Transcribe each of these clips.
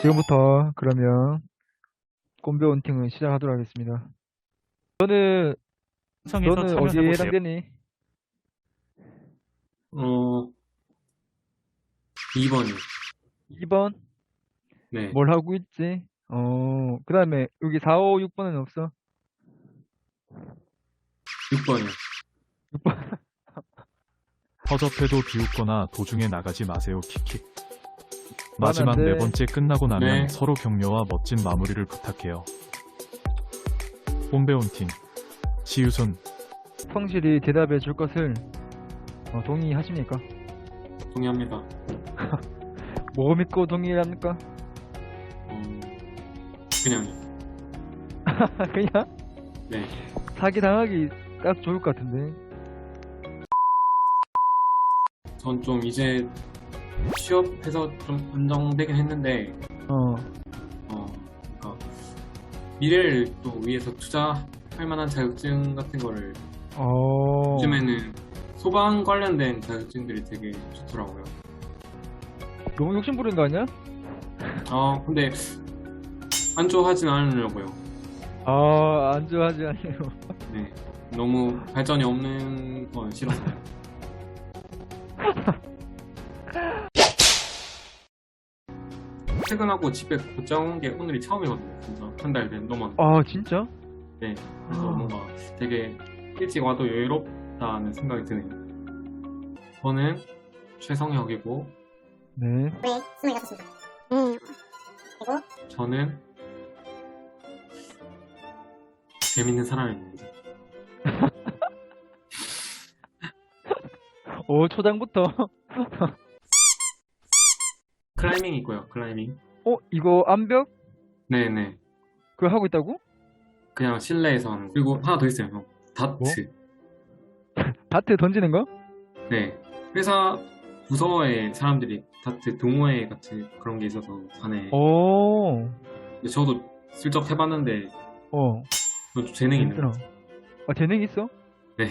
지금부터 그러면 꼼배 원팅을 시작하도록 하겠습니다. 너는 성에서 너는 어디에 참여해보세요. 해당되니? 어, 2번이요. 2번 네. 뭘 하고 있지? 어, 그 다음에 여기 4, 5, 6번은 없어? 6번이요. 6번 허접해도 비웃거나 도중에 나가지 마세요. 킥킥. 안 마지막 돼. 네 번째 끝나고 나면 네. 서로 격려와 멋진 마무리를 부탁해요. 홈배온 팀 지유선 성실히 대답해 줄 것을 어, 동의하십니까? 동의합니다. 뭐 믿고 동의를 합니까? 어, 그냥요. 그냥 네. 사기 당하기 딱 좋을 것 같은데. 전 좀 이제 취업해서 좀 안정되긴 했는데, 어, 어, 그러니까 미래를 또 위해서 투자할 만한 자격증 같은 거를 어, 요즘에는 소방 관련된 자격증들이 되게 좋더라고요. 너무 욕심 부리는 거 아니야? 아, 근데 안 좋아하진 않으려고요. 아, 안 좋아하지 않아요. 네. 너무 발전이 없는 건 싫어서요. 퇴근하고 집에 곧장 온 게 오늘이 처음이거든요, 진짜. 한 달 된 동안. 아, 진짜? 네. 그래서 아. 뭔가 되게 일찍 와도 여유롭다는 생각이 드네요. 저는 최성혁이고, 네. 왜? 26입니다. 음. 그리고 저는 재밌는 사람입니다. 오, 초장부터. 클라이밍 있고요, 클라이밍. 어, 이거 암벽? 네네. 그거 하고 있다고? 그냥 실내에서 하는 거. 그리고 하나 더 있어요, 형. 다트. 다트 던지는 거? 네. 회사 부서에 사람들이 다트 동호회 같은 그런 게 있어서 산에. 오, 근데 저도 슬쩍 해봤는데 어, 좀 재능이 있는 것 재밌더라. 아, 재능 있어? 네.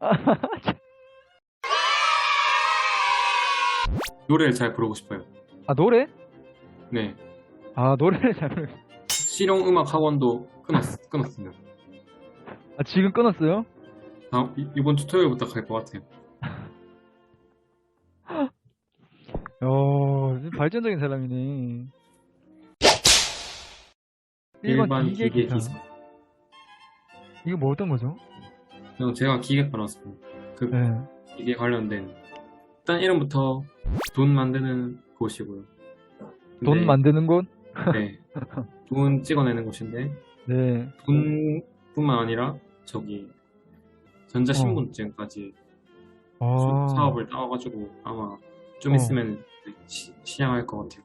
노래를 잘 부르고 싶어요. 아, 노래? 네. 아, 노래를 잘 부르. 실용 음악 학원도 끊었, 끊었어요. 아, 지금 끊었어요? 다음, 이- 이번 주 토요일부터 갈 것 같아요. 어, 발전적인 사람이네. 1번 기계 기사. 기사. 이거 뭐 어떤 거죠? 그냥 제가 기계과라서 그 네. 기계 관련된 일단 이름부터 돈 만드는 곳이고요. 돈 만드는 곳? 네. 돈 찍어내는 곳인데 네. 돈뿐만 아니라 저기 전자신분증까지 아, 수- 사업을 따와가지고 아마 좀 어. 있으면 시, 시작할 것 같아요.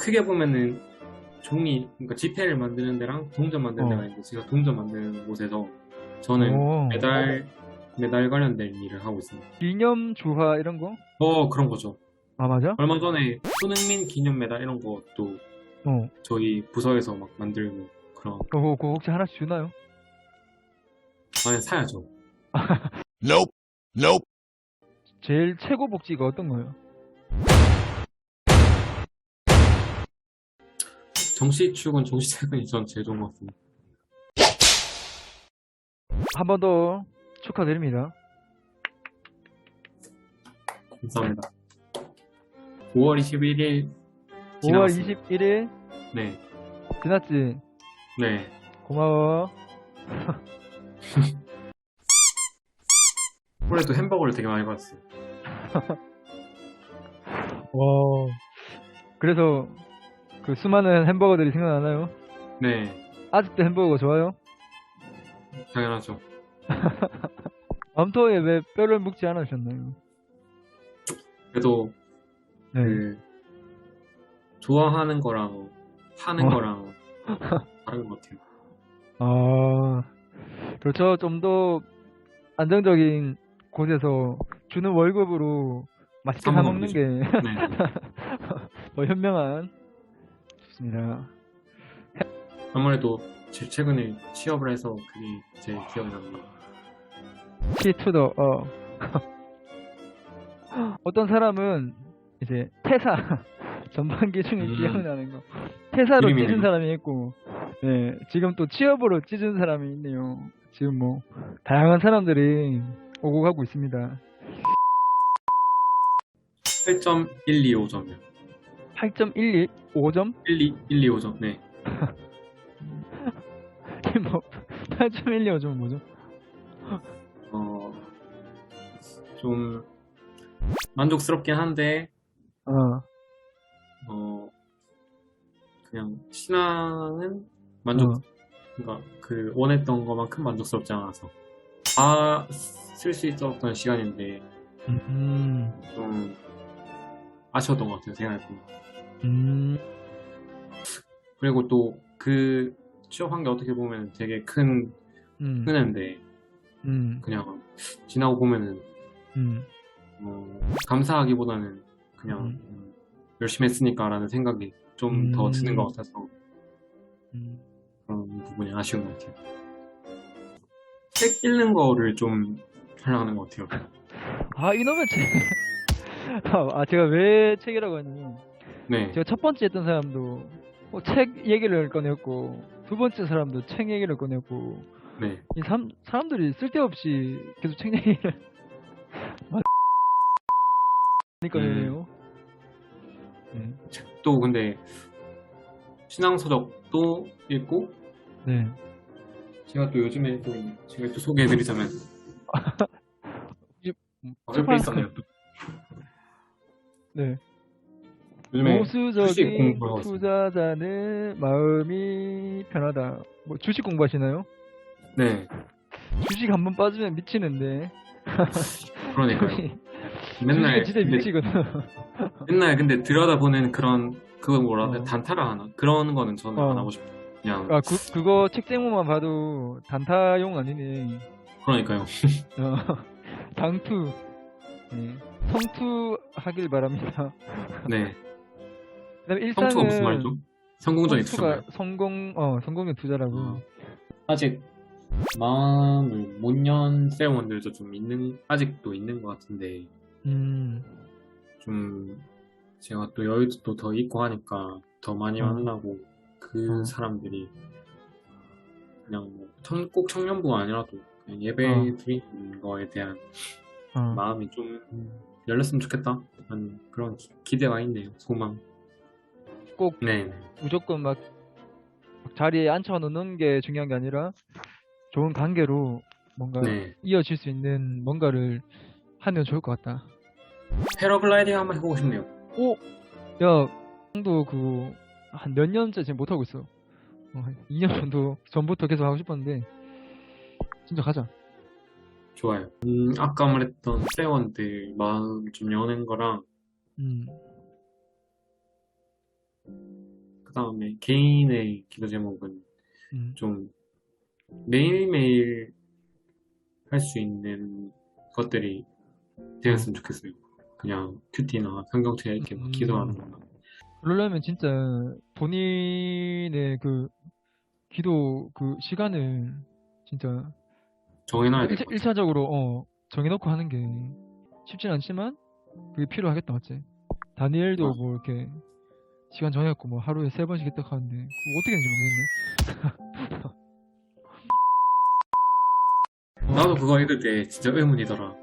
크게 보면은 종이, 그러니까 지폐를 만드는 데랑 동전 만드는 어. 데가 있는데 제가 동전 만드는 곳에서 저는 오. 메달, 메달 관련된 일을 하고 있습니다. 기념 주화 이런 거? 어, 그런 거죠. 아, 맞아? 얼마 전에 손흥민 기념 메달 이런 것도 어. 저희 부서에서 막 만들고 그런, 그거, 그거 혹시 하나씩 주나요? 아니, 사야죠. Nope. Nope. 제일 최고 복지가 어떤 거예요? 정시 출근, 정시 퇴근이 전 제일 좋은 것 같습니다. 한 번 더 축하드립니다. 감사합니다. 5월 21일 5월 지나갔습니다. 21일 네, 지났지? 네. 고마워. 올해도 햄버거를 되게 많이 받았어요. 와. 그래서 그 수많은 햄버거들이 생각나나요? 네, 아직도 햄버거 좋아요? 당연하죠. 암토에 왜 뼈를 묵지 않으셨나요? 그래도 네. 그 좋아하는 거랑 하는 어. 거랑 다른 것 같아요. 아, 그렇죠. 좀 더 안정적인 곳에서 주는 월급으로 맛있게 사사 먹는 먹는 거죠. 게 네. 더 현명한 좋습니다. 아무래도 제 최근에 취업을 해서 그게 제일 기억이 납니다. 키 투더 어. 어떤 사람은 이제 퇴사 전반기 중에 음. 기억나는 거. 퇴사로 이름이네요. 찢은 사람이 있고, 네, 지금 또 취업으로 찢은 사람이 있네요. 지금 뭐, 다양한 사람들이 오고 가고 있습니다. 8.125점이요. 8.11, 5점? 12, 125점. 네. 뭐, 8.125점 뭐죠? 어, 좀 만족스럽긴 한데 어, 어, 그냥 신앙은 만족, 어. 그러니까 그 원했던 것만큼 만족스럽지 않아서. 다 쓸 수 있었던 시간인데 음, 좀 아쉬웠던 것 같아요 생각해 보면. 음, 그리고 또 그 취업한 게 어떻게 보면 되게 큰 음, 은혜인데 음, 그냥 지나고 보면은 음, 어, 감사하기보다는 그냥 음. 음, 열심히 했으니까라는 생각이 좀더 음. 드는 것 같아서 음. 그런 부분이 아쉬운 것 같아요. 책 읽는 거를 좀 하려는 것 같아요. 아, 이놈의 책. 아, 제가 왜 책이라고 하냐면, 네, 제가 첫 번째 했던 사람도 뭐책 얘기를 꺼냈고, 두 번째 사람도 책 얘기를 꺼냈고, 네, 이 사람, 사람들이 쓸데없이 계속 책 얘기를 막 꺼내요. 네. 책도 근데 신앙서적도 읽고 네. 제가 또 요즘에 또 제가 또 소개해드리자면 음, 어, 옆에 있었네요. 또. 네. 요즘에 보수적인. 투자자는 마음이 편하다. 뭐 주식 공부하시나요? 네, 주식 한 번 빠지면 미치는데. 그러니까요. 주식이 맨날 진짜 미치거든. 맨날 근데 들여다보는 그런 그거 뭐라 어. 해야 돼? 단타라 하나 그런 거는 저는 어. 안 하고 싶어요. 그냥 아, 그, 그거 책 제목만 봐도 단타용 아니네. 그러니까요. 어, 당투. 네. 성투 하길 바랍니다. 네, 그다음에 성투가 무슨 말이죠? 성공적인 투자가요? 성투가 성공 어 성공의 투자라고. 어. 아직 마음을 못연 세원들도 좀 있는 아직도 있는 것 같은데 음. 좀 제가 또 여유도 더 있고 하니까 더 많이 어. 만나고 그 어. 사람들이 그냥 뭐 청- 꼭 청년부가 아니라도 그냥 예배 어. 드리는 거에 대한 어. 마음이 좀 열렸으면 좋겠다 하는 그런 기- 기대가 있네요 소망 꼭 네 무조건 막 자리에 앉혀 놓는 게 중요한 게 아니라 좋은 관계로 뭔가 네. 이어질 수 있는 뭔가를 하면 좋을 것 같다. 패러글라이딩 한번 해보고 싶네요 오, 야, 형도 그 한 몇 년째 지금 못 하고 있어. 어, 한 2년 정도 전부터 계속 하고 싶었는데 진짜 가자. 좋아요 음, 아까 말했던 세원들 마음 좀 여는 거랑 음, 그 다음에 개인의 기도 제목은 음, 좀 매일매일 할 수 있는 것들이 되었으면 좋겠어요. 그냥 큐티나 성경책 이렇게 막 음. 기도하는 거나. 그러려면 진짜 본인의 그 기도 그 시간을 진짜 정해놔야 될 일, 것 같아요. 1차적으로 어, 정해놓고 하는 게 쉽진 않지만 그게 필요하겠다 맞지? 다니엘도 어. 뭐 이렇게 시간 정해갖고 뭐 하루에 세 번씩 했다 하는데 어떻게 되는지 모르겠네. 나도 그거 읽을 때 진짜 의문이더라.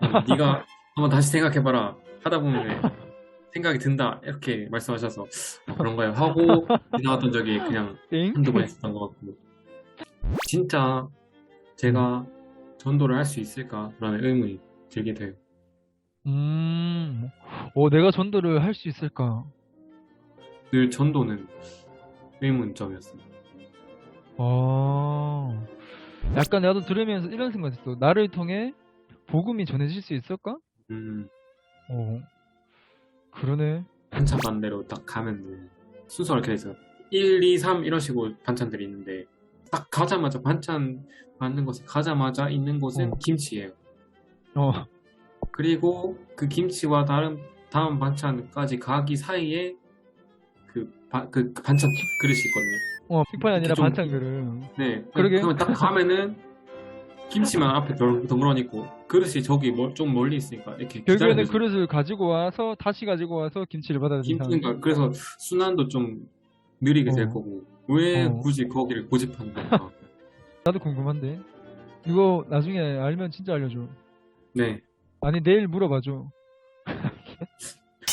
음, 네가 한번 다시 생각해봐라. 하다 보면 생각이 든다. 이렇게 말씀하셔서 어, 그런가요? 하고 지나갔던 적이 그냥 땡? 한두 번 있었던 것 같고. 진짜 제가 전도를 할 수 있을까라는 의문이 들게 돼요. 음, 어, 내가 전도를 할 수 있을까? 늘 전도는 의문점이었어요. 아, 약간 나도 들으면서 이런 생각했어. 나를 통해 복음이 전해질 수 있을까? 음, 어, 그러네. 반찬 반대로 딱 가면 순서가 이렇게 돼 있어요. 1, 2, 3 이런 식으로 반찬들이 있는데 딱 가자마자 반찬 받는 곳에 가자마자 있는 곳은 어. 김치예요. 어, 그리고 그 김치와 다른 다음 반찬까지 가기 사이에 그, 바- 그 반찬 그릇이 있거든요. 어, 픽판이 아니라 좀- 반찬 그릇. 네. 그러게. 그러면 딱 가면은 김치만 앞에 덩- 덩그러니 있고 그릇이 저기 멀- 좀 멀리 있으니까 이렇게 결국에는 기다려주죠. 그릇을 가지고 와서 다시 가지고 와서 김치를 받아야 김- 된다. 그러니까 그래서 순환도 좀 느리게 될 어. 거고 왜 어. 굳이 거기를 고집하는 건가? 나도 궁금한데. 이거 나중에 알면 진짜 알려줘. 네. 아니 내일 물어봐줘.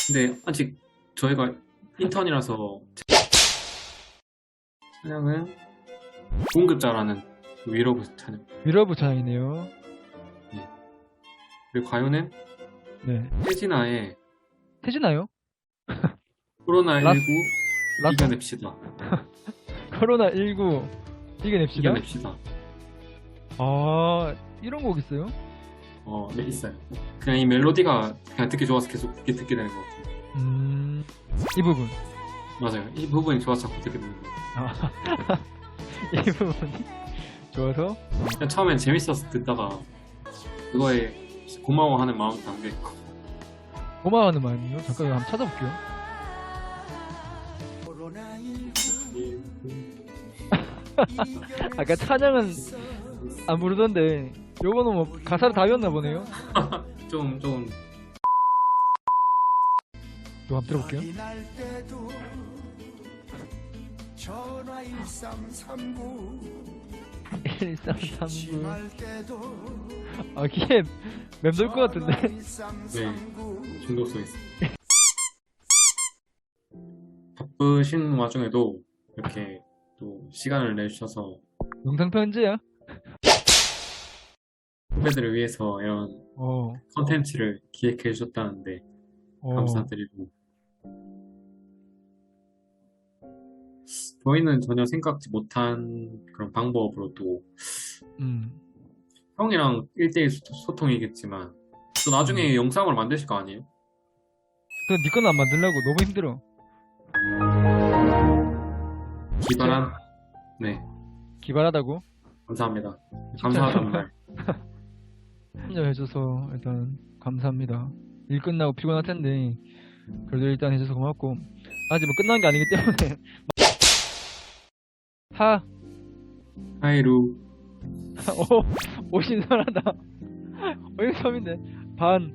근데 아직 저희가 인턴이라서 찬양은 공급자라는 위로부 찬양 미러브 찬양이네요. 그리고 가요는 네. 태진아의 태진아요? 코로나 19 라스- 라스 이겨냅시다 코로나 19 이겨냅시다. 이겨냅시다 아 이런 곡 있어요? 어, 네 있어요 그냥 이 멜로디가 그냥 듣기 좋아서 계속 듣게, 듣게 되는 것 같아요 음, 이 부분. 맞아요 이 부분이 좋아서 자꾸 듣게 되는 것 같아요 아, 이 부분이 좋아서. 그냥 처음엔 재밌어서 듣다가 그거에 고마워하는 마음 담겨있고 고마워하는 마음이요. 잠깐 한번 찾아볼게요. 아까 찬양은 안 부르던데 요거는 뭐 가사를 다 외웠나 보네요. 좀, 좀 이거 한번 들어볼게요. 전화 1339 1339. 때도 아, 기에 맴돌 것 같은데. 네, 중독성 있어. 바쁘신 와중에도 이렇게 또 시간을 내주셔서 영상 편지야? 후배들을 위해서 이런 어, 컨텐츠를 기획해 주셨다는데 어. 감사드리고 저희는 전혀 생각지 못한 그런 방법으로 또 음. 형이랑 1대1 소통이겠지만 또 나중에 영상을 만드실 거 아니에요? 그건 니 거는 안 만들려고. 너무 힘들어. 기발한? 네. 기발하다고. 감사합니다. 감사하다는 말. 참여해줘서 일단 감사합니다. 일 끝나고 피곤할 텐데. 그래도 일단 해줘서 고맙고. 아직 뭐 끝난 게 아니기 때문에 하 하이루 오, 오 신선하다. 어, 이거 처음인데 반.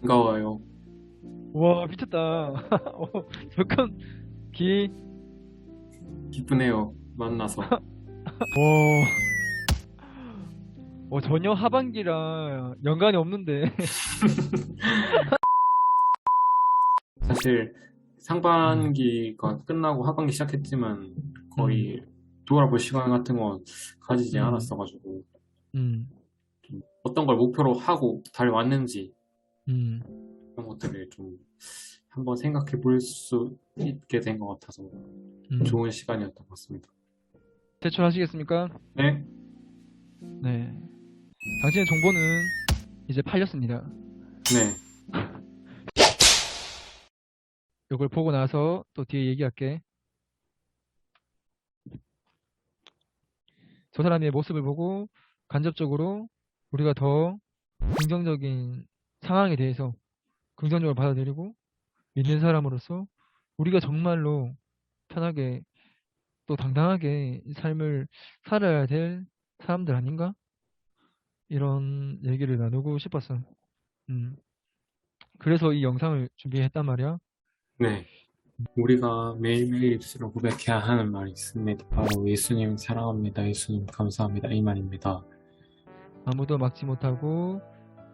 반가워요 와 미쳤다. 어, 잠깐 기. 기쁘네요 만나서 와. 어 전혀 하반기라 연관이 없는데. 사실 상반기가 끝나고 하반기 시작했지만 거의 돌아볼 시간 같은 건 가지지 음. 않았어가지고 음. 어떤 걸 목표로 하고 달왔는지 음. 그런 것들을 좀 한번 생각해 볼 수 있게 된 것 같아서 음. 좋은 시간이었던 것 같습니다. 제출하시겠습니까? 네, 네. 당신의 정보는 이제 팔렸습니다. 네, 이걸 보고 나서 또 뒤에 얘기할게. 저 사람의 모습을 보고 간접적으로 우리가 더 긍정적인 상황에 대해서 긍정적으로 받아들이고 믿는 사람으로서 우리가 정말로 편하게 또 당당하게 이 삶을 살아야 될 사람들 아닌가? 이런 얘기를 나누고 싶었어. 음. 그래서 이 영상을 준비했단 말이야. 네. 우리가 매일매일 입술로 고백해야 하는 말이 있습니다. 바로 예수님 사랑합니다. 예수님 감사합니다. 이 말입니다. 아무도 막지 못하고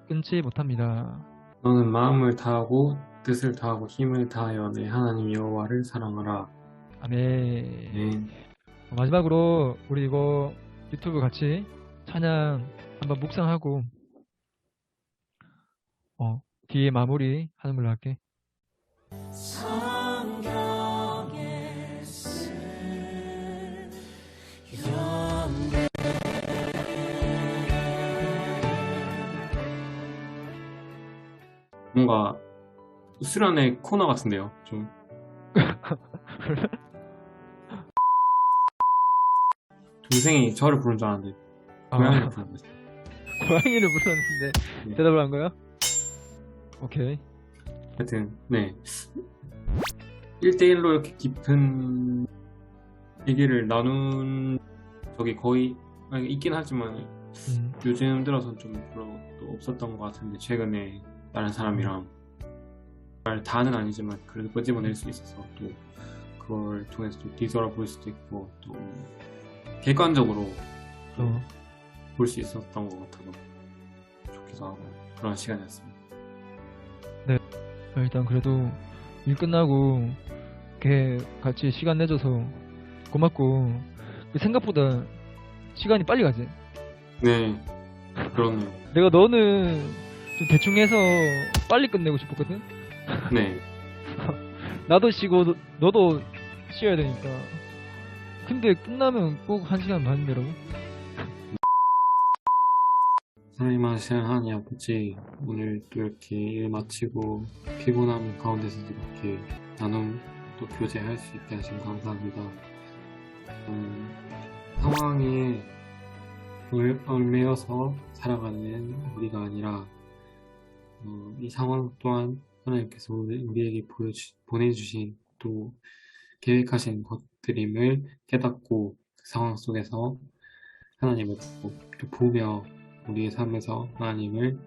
끊지 못합니다. 너는 마음을 다하고 뜻을 다하고 힘을 다하여 내 하나님 여호와를 사랑하라. 아멘. 네. 마지막으로 우리 이거 유튜브 같이 찬양 한번 묵상하고 어 뒤에 마무리 하는 걸로 할게. 뭔가 수련의 코너 같은데요. 좀 동생이 저를 부른 줄 알았는데 아, 고양이를 부른 거지. 고양이를 불렀는데 네. 대답을 한 거야? 오케이. 하여튼 네 1대1로 이렇게 깊은 얘기를 나눈 적이 거의 아니, 있긴 하지만 음, 요즘 들어선 좀 별로 또 없었던 것 같은데 최근에 다른 사람이랑 말 다는 아니지만 그래도 끄집어낼 수 있어서 또 그걸 통해서 또 뒤돌아볼 수도 있고 또 객관적으로 어, 볼수 있었던 것 같아서 좋기도 하고 그런 시간이었습니다. 일단 그래도 일 끝나고 걔 같이 시간 내줘서 고맙고 그 생각보다 시간이 빨리 가지. 네, 그렇네요. 내가 너는 좀 대충 해서 빨리 끝내고 싶었거든. 네, 나도 쉬고 너- 너도 쉬어야 되니까. 근데 끝나면 꼭 한 시간 반이라고? 사람이만 시간하니 아버지 오늘 또 이렇게 일 마치고 피곤함 가운데서도 이렇게 나눔 또 교제할 수 있게 하신 감사합니다. 음, 상황에 얼- 얽매여서 살아가는 우리가 아니라 어, 이 상황 또한 하나님께서 우리- 우리에게 보여주, 보내주신 또 계획하신 것들임을 깨닫고 그 상황 속에서 하나님을 보며 우리의 삶에서 하나님을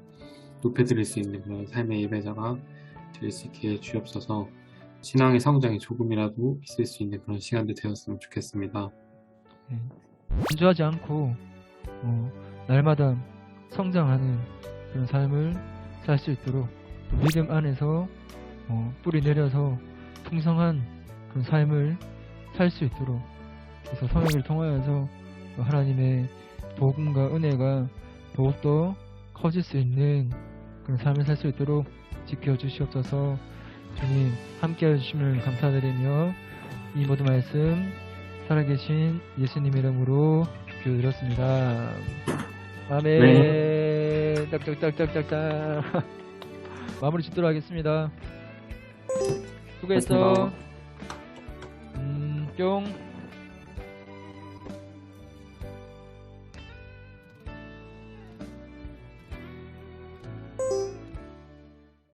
높여드릴 수 있는 그런 삶의 예배자가 될 수 있게 해 주옵소서 신앙의 성장이 조금이라도 있을 수 있는 그런 시간도 되었으면 좋겠습니다. 분주하지 않고 어, 날마다 성장하는 그런 삶을 살수 있도록 또 믿음 안에서 어, 뿌리 내려서 풍성한 그런 삶을 살 수 있도록 그래서 성령을 통하여서 또 하나님의 복음과 은혜가 더욱더 커질 수 있는 그런 삶을 살 수 있도록 지켜주시옵소서 주님 함께 해주심을 감사드리며 이 모든 말씀 살아계신 예수님 이름으로 기도드렸습니다. 아멘. 짝짝짝짝짝짝. 마무리 짓도록 하겠습니다. 수고했어. 음, 뿅.